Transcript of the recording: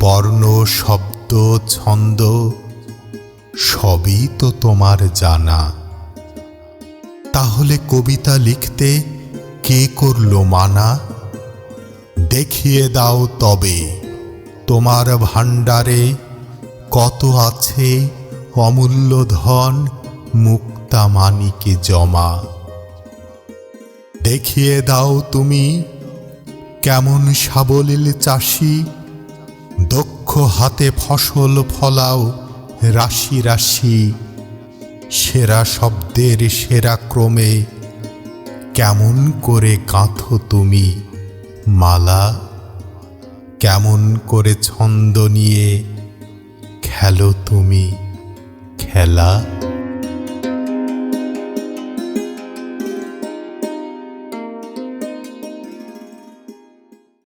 বর্ণ, শব্দ, ছন্দ, সবই তো তোমার জানা। তাহলে কবিতা লিখতে কে করল মানা? দেখিয়ে দাও তবে তোমার ভাণ্ডারে কত আছে অমূল্য ধন মুক্তা মানিকে জমা। দেখিয়ে দাও তুমি কেমন সাবলীল চাষি দক্ষ হাতে ফসল ফলাও, রাশি রাশি, সেরা শব্দের সেরা ক্রমে, কেমন করে গাঁথো তুমি মালা, কেমন করে ছন্দ নিয়ে খেলো তুমি খেলা?